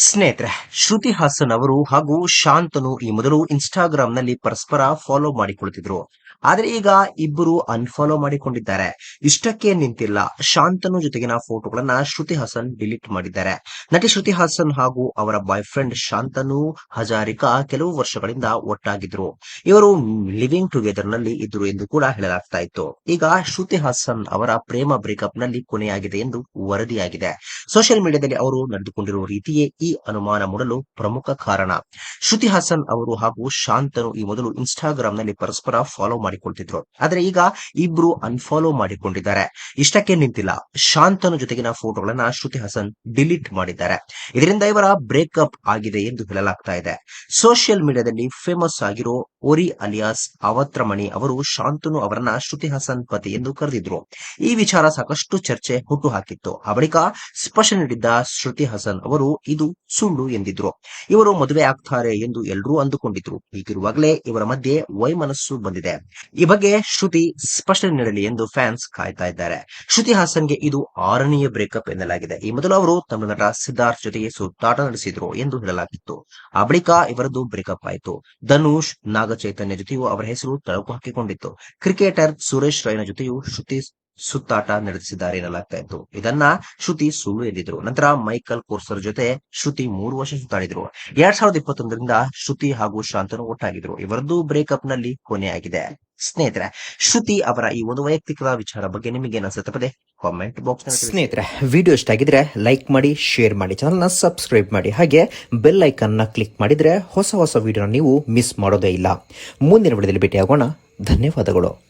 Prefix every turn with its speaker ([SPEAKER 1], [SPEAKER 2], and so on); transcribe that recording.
[SPEAKER 1] ಸ್ನೇಹಿತರೆ, ಶ್ರುತಿ ಹಾಸನ್ ಅವರು ಹಾಗೂ ಶಾಂತನು ಈ ಮೊದಲು ಇನ್ಸ್ಟಾಗ್ರಾಮ್ನಲ್ಲಿ ಪರಸ್ಪರ ಫಾಲೋ ಮಾಡಿಕೊಳ್ತಿದ್ರು. ಆದ್ರೆ ಈಗ ಇಬ್ಬರು ಅನ್ಫಾಲೋ ಮಾಡಿಕೊಂಡಿದ್ದಾರೆ. ಇಷ್ಟಕ್ಕೆ ನಿಂತಿಲ್ಲ. ಶಾಂತನು ಜೊತೆಗಿನ ಫೋಟೋಗಳನ್ನ ಶ್ರುತಿ ಹಾಸನ್ ಡಿಲೀಟ್ ಮಾಡಿದ್ದಾರೆ. ನಟಿ ಶ್ರುತಿ ಹಾಸನ್ ಹಾಗೂ ಅವರ ಬಾಯ್ ಫ್ರೆಂಡ್ ಶಾಂತನು ಹಜಾರಿಕಾ ಕೆಲವು ವರ್ಷಗಳಿಂದ ಒಟ್ಟಾಗಿದ್ರು. ಇವರು ಲಿವಿಂಗ್ ಟುಗೆದರ್ನಲ್ಲಿ ಇದ್ರು ಎಂದು ಕೂಡ ಹೇಳಲಾಗ್ತಾ ಇತ್ತು. ಈಗ ಶ್ರುತಿ ಹಾಸನ್ ಅವರ ಪ್ರೇಮ ಬ್ರೇಕಪ್ನಲ್ಲಿ ಕೊನೆಯಾಗಿದೆ ಎಂದು ವರದಿಯಾಗಿದೆ. ಸೋಷಿಯಲ್ ಮೀಡಿಯಾದಲ್ಲಿ ಅವರು ನಡೆದುಕೊಂಡಿರುವ ರೀತಿಯೇ ಈ ಅನುಮಾನ ಮೂಡಲು ಪ್ರಮುಖ ಕಾರಣ. ಶ್ರುತಿ ಹಾಸನ್ ಅವರು ಹಾಗೂ ಶಾಂತನು ಈ ಮೊದಲು ಇನ್ಸ್ಟಾಗ್ರಾಮ್ನಲ್ಲಿ ಪರಸ್ಪರ ಫಾಲೋ ಮಾಡಿಕೊಳ್ತಿದ್ರು. ಆದರೆ ಈಗ ಇಬ್ರು ಅನ್ಫಾಲೋ ಮಾಡಿಕೊಂಡಿದ್ದಾರೆ. ಇಷ್ಟಕ್ಕೆ ನಿಂತಿಲ್ಲ. ಶಾಂತನು ಜೊತೆಗಿನ ಫೋಟೋಗಳನ್ನ ಶ್ರುತಿ ಹಾಸನ್ ಡಿಲೀಟ್ ಮಾಡಿದ್ದಾರೆ. ಇದರಿಂದ ಇವರ ಬ್ರೇಕಪ್ ಆಗಿದೆ ಎಂದು ಹೇಳಲಾಗ್ತಾ ಇದೆ. ಸೋಷಿಯಲ್ ಮೀಡಿಯಾದಲ್ಲಿ ಫೇಮಸ್ ಆಗಿರೋ ಓರಿ ಅಲಿಯಾಸ್ ಅವತ್ರಮಣಿ ಅವರು ಶಾಂತನು ಅವರನ್ನ ಶ್ರುತಿ ಹಾಸನ್ ಪತಿ ಎಂದು ಕರೆದಿದ್ರು. ಈ ವಿಚಾರ ಸಾಕಷ್ಟು ಚರ್ಚೆ ಹುಟ್ಟು ಹಾಕಿತ್ತು ಆ ಬಳಿಕ ಸ್ಪಷ್ಟನೆ ನೀಡಿದ್ದ ಶ್ರುತಿ ಹಾಸನ್ ಅವರು ಇದು ಸುಳ್ಳು ಎಂದಿದ್ರು. ಇವರು ಮದುವೆ ಆಗ್ತಾರೆ ಎಂದು ಎಲ್ಲರೂ ಅಂದುಕೊಂಡಿದ್ರು. ಹೀಗಿರುವಾಗಲೇ ಇವರ ಮಧ್ಯೆ ವೈಮನಸ್ಸು ಬಂದಿದೆ. ಈ ಬಗ್ಗೆ ಶ್ರುತಿ ಸ್ಪಷ್ಟನೆ ನೀಡಲಿ ಎಂದು ಫ್ಯಾನ್ಸ್ ಕಾಯ್ತಾ ಇದ್ದಾರೆ. ಶ್ರುತಿ ಹಾಸನ್ಗೆ ಇದು ಆರನೆಯ ಬ್ರೇಕಪ್ ಎನ್ನಲಾಗಿದೆ. ಈ ಮೊದಲು ಅವರು ತಮ್ಮ ನಟ ಸಿದ್ಧಾರ್ಥ್ ಜೊತೆಗೆ ಸುತ್ತಾಟ ನಡೆಸಿದ್ರು ಎಂದು ಹೇಳಲಾಗಿತ್ತು. ಆ ಬಳಿಕ ಇವರದ್ದು ಬ್ರೇಕಪ್ ಆಯಿತು. ಧನುಷ್ ನಾಗ ಚೈತನ್ಯ ಜೊತೆಯೂ ಅವರ ಹೆಸರು ತಳಕು ಹಾಕಿಕೊಂಡಿತ್ತು. ಕ್ರಿಕೆಟರ್ ಸುರೇಶ್ ರೈನ ಜೊತೆಯೂ ಶ್ರುತಿ ಸುತ್ತಾಟ ನಡೆಸಿದ್ದಾರೆ ಎನ್ನಲಾಗ್ತಾ ಇತ್ತು. ಇದನ್ನ ಶ್ರುತಿ ಸುಳ್ಳು ಎಂದಿದ್ರು. ನಂತರ ಮೈಕಲ್ ಕೋರ್ಸರ್ ಜೊತೆ ಶ್ರುತಿ ಮೂರು ವರ್ಷ ಸುತ್ತಾಡಿದ್ರು. ಎರಡ್ ಸಾವಿರದ ಇಪ್ಪತ್ತೊಂದರಿಂದ ಶ್ರುತಿ ಹಾಗೂ ಶಾಂತನು ಒಟ್ಟಾಗಿದ್ರು. ಇವರದ್ದು ಬ್ರೇಕಪ್ನಲ್ಲಿ ಕೊನೆಯಾಗಿದೆ. ಸ್ನೇಹಿತರೆ, ಶ್ರುತಿ ಅವರ ಈ ಒಂದು ವೈಯಕ್ತಿಕ ವಿಚಾರ ಬಗ್ಗೆ ನಿಮಗೆ ಅನಿಸುತ್ತೆ ಪದೇ? ಕಾಮೆಂಟ್ ಬಾಕ್ಸ್
[SPEAKER 2] ಸ್ನೇಹಿತರೆ ವಿಡಿಯೋ ಇಷ್ಟ ಆಗಿದ್ರೆ ಲೈಕ್ ಮಾಡಿ ಶೇರ್ ಮಾಡಿ ಚಾನಲ್ನ ಸಬ್ಸ್ಕ್ರೈಬ್ ಮಾಡಿ. ಹಾಗೆ ಬೆಲ್ ಐಕನ್ನ ಕ್ಲಿಕ್ ಮಾಡಿದ್ರೆ ಹೊಸ ಹೊಸ ವಿಡಿಯೋನ ನೀವು ಮಿಸ್ ಮಾಡೋದೇ ಇಲ್ಲ. ಮುಂದಿನ ವಿಡಿಯೋದಲ್ಲಿ ಭೇಟಿಯಾಗೋಣ. ಧನ್ಯವಾದಗಳು.